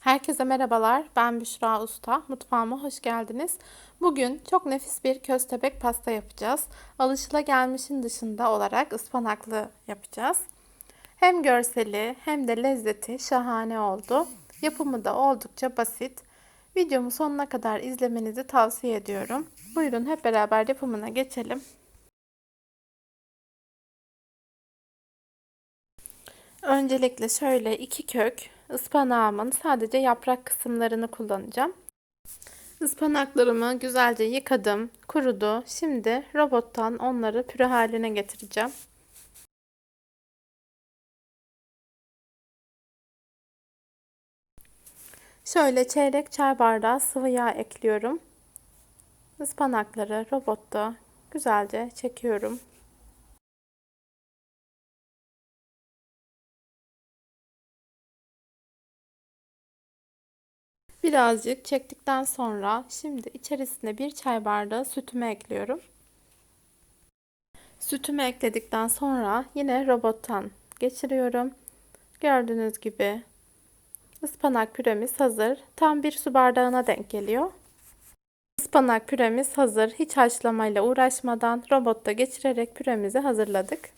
Herkese merhabalar. Ben Büşra Usta. Mutfağıma hoş geldiniz. Bugün çok nefis bir köstebek pasta yapacağız. Alışılagelmişin dışında olarak ıspanaklı yapacağız. Hem görseli hem de lezzeti şahane oldu. Yapımı da oldukça basit. Videomu sonuna kadar izlemenizi tavsiye ediyorum. Buyurun hep beraber yapımına geçelim. Öncelikle şöyle iki kök ıspanağımın sadece yaprak kısımlarını kullanacağım. Ispanaklarımı güzelce yıkadım, kurudu. Şimdi robottan onları püre haline getireceğim. Şöyle çeyrek çay bardağı sıvı yağ ekliyorum. Ispanakları robotta güzelce çekiyorum. Birazcık çektikten sonra şimdi içerisine bir çay bardağı sütümü ekliyorum. Sütümü ekledikten sonra yine robottan geçiriyorum. Gördüğünüz gibi ıspanak püremiz hazır. Tam bir su bardağına denk geliyor. Ispanak püremiz hazır. Hiç haşlamayla uğraşmadan robotta geçirerek püremizi hazırladık.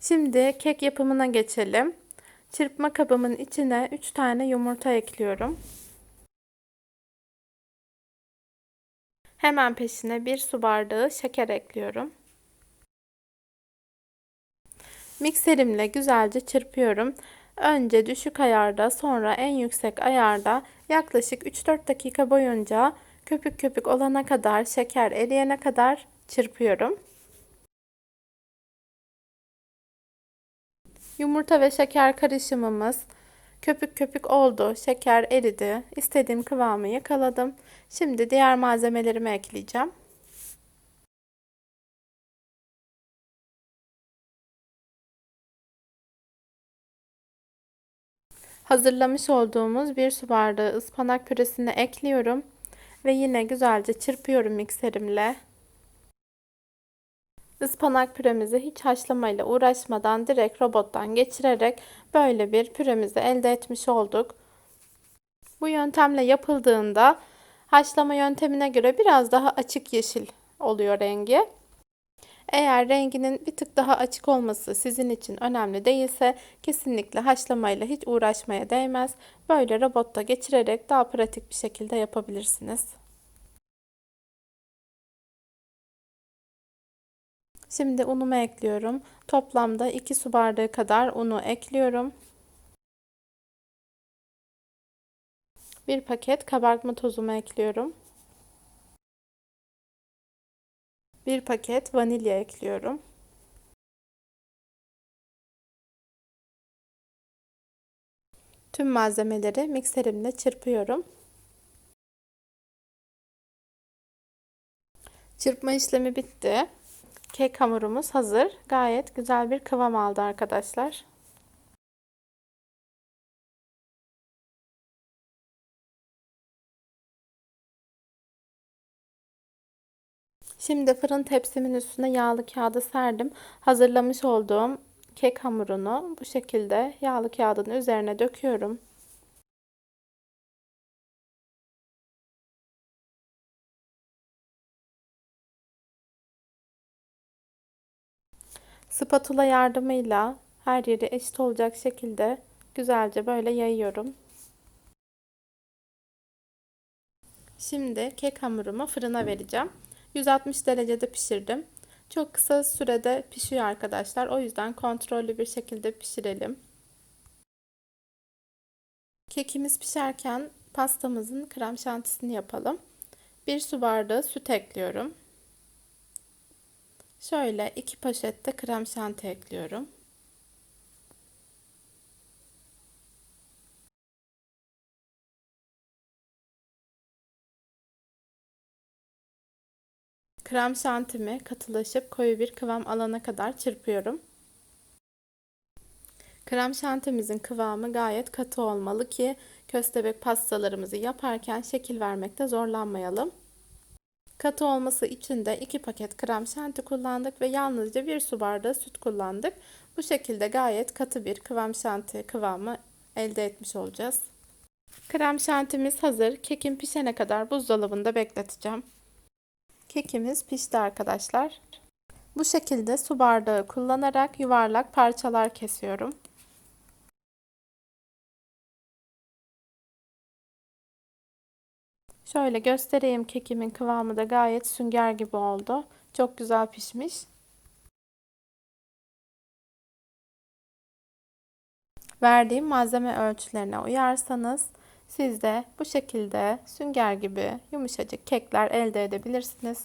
Şimdi kek yapımına geçelim. Çırpma kabımın içine 3 tane yumurta ekliyorum. Hemen peşine 1 su bardağı şeker ekliyorum. Mikserimle güzelce çırpıyorum. Önce düşük ayarda sonra en yüksek ayarda yaklaşık 3-4 dakika boyunca köpük köpük olana kadar şeker eriyene kadar çırpıyorum. Yumurta ve şeker karışımımız köpük köpük oldu. Şeker eridi. İstediğim kıvamı yakaladım. Şimdi diğer malzemelerimi ekleyeceğim. Hazırlamış olduğumuz bir su bardağı ıspanak püresini ekliyorum ve yine güzelce çırpıyorum mikserimle. Ispanak püremizi hiç haşlamayla uğraşmadan direkt robottan geçirerek böyle bir püremizi elde etmiş olduk. Bu yöntemle yapıldığında haşlama yöntemine göre biraz daha açık yeşil oluyor rengi. Eğer renginin bir tık daha açık olması sizin için önemli değilse kesinlikle haşlamayla hiç uğraşmaya değmez. Böyle robotta geçirerek daha pratik bir şekilde yapabilirsiniz. Şimdi unumu ekliyorum. Toplamda 2 su bardağı kadar unu ekliyorum. Bir paket kabartma tozumu ekliyorum. Bir paket vanilya ekliyorum. Tüm malzemeleri mikserimle çırpıyorum. Çırpma işlemi bitti. Kek hamurumuz hazır. Gayet güzel bir kıvam aldı arkadaşlar. Şimdi fırın tepsimin üstüne yağlı kağıdı serdim. Hazırlamış olduğum kek hamurunu bu şekilde yağlı kağıdın üzerine döküyorum. Spatula yardımıyla her yeri eşit olacak şekilde güzelce böyle yayıyorum. Şimdi kek hamurumu fırına vereceğim. 160 derecede pişirdim. Çok kısa sürede pişiyor arkadaşlar. O yüzden kontrollü bir şekilde pişirelim. Kekimiz pişerken pastamızın krem şantisini yapalım. 1 su bardağı süt ekliyorum. Şöyle iki poşette krem şanti ekliyorum. Krem şantimi katılaşıp koyu bir kıvam alana kadar çırpıyorum. Krem şantimizin kıvamı gayet katı olmalı ki köstebek pastalarımızı yaparken şekil vermekte zorlanmayalım. Katı olması için de 2 paket krem şanti kullandık ve yalnızca 1 su bardağı süt kullandık. Bu şekilde gayet katı bir kıvam şanti kıvamı elde etmiş olacağız. Krem şantimiz hazır. Kekim pişene kadar buzdolabında bekleteceğim. Kekimiz pişti arkadaşlar. Bu şekilde su bardağı kullanarak yuvarlak parçalar kesiyorum. Şöyle göstereyim kekimin kıvamı da gayet sünger gibi oldu. Çok güzel pişmiş. Verdiğim malzeme ölçülerine uyarsanız siz de bu şekilde sünger gibi yumuşacık kekler elde edebilirsiniz.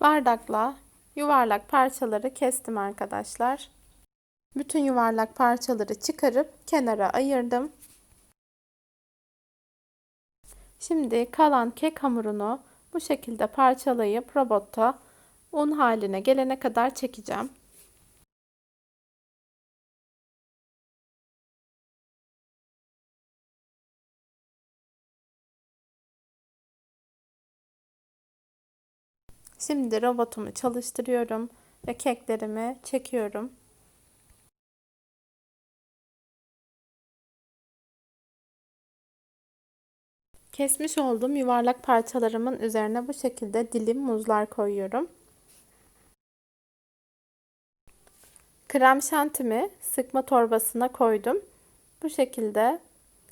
Bardakla yuvarlak parçaları kestim arkadaşlar. Bütün yuvarlak parçaları çıkarıp kenara ayırdım. Şimdi kalan kek hamurunu bu şekilde parçalayıp robotta un haline gelene kadar çekeceğim. Şimdi robotumu çalıştırıyorum ve keklerimi çekiyorum. Kesmiş olduğum yuvarlak parçalarımın üzerine bu şekilde dilim muzlar koyuyorum. Krem şantimi sıkma torbasına koydum. Bu şekilde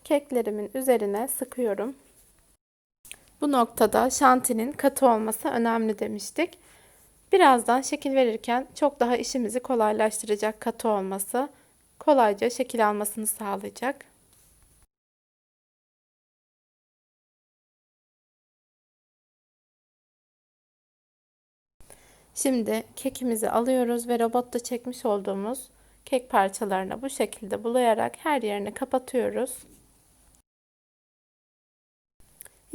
keklerimin üzerine sıkıyorum. Bu noktada şantinin katı olması önemli demiştik. Birazdan şekil verirken çok daha işimizi kolaylaştıracak katı olması, kolayca şekil almasını sağlayacak. Şimdi kekimizi alıyoruz ve robotta çekmiş olduğumuz kek parçalarına bu şekilde bulayarak her yerini kapatıyoruz.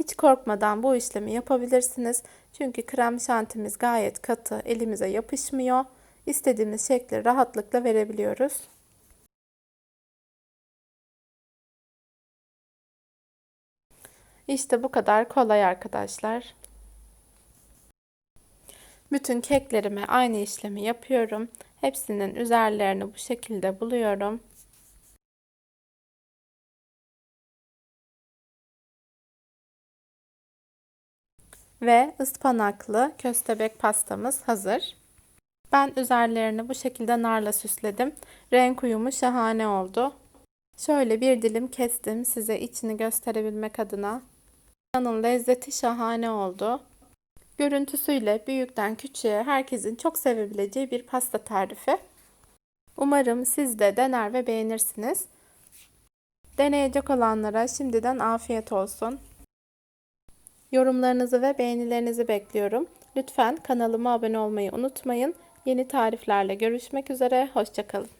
Hiç korkmadan bu işlemi yapabilirsiniz. Çünkü krem şantimiz gayet katı, elimize yapışmıyor. İstediğimiz şekli rahatlıkla verebiliyoruz. İşte bu kadar kolay arkadaşlar. Bütün keklerime aynı işlemi yapıyorum. Hepsinin üzerlerini bu şekilde buluyorum. Ve ıspanaklı köstebek pastamız hazır. Ben üzerlerini bu şekilde narla süsledim. Renk uyumu şahane oldu. Şöyle bir dilim kestim size içini gösterebilmek adına. Yanın lezzeti şahane oldu. Görüntüsüyle büyükten küçüğe herkesin çok sevebileceği bir pasta tarifi. Umarım siz de dener ve beğenirsiniz. Deneyecek olanlara şimdiden afiyet olsun. Yorumlarınızı ve beğenilerinizi bekliyorum. Lütfen kanalıma abone olmayı unutmayın. Yeni tariflerle görüşmek üzere. Hoşçakalın.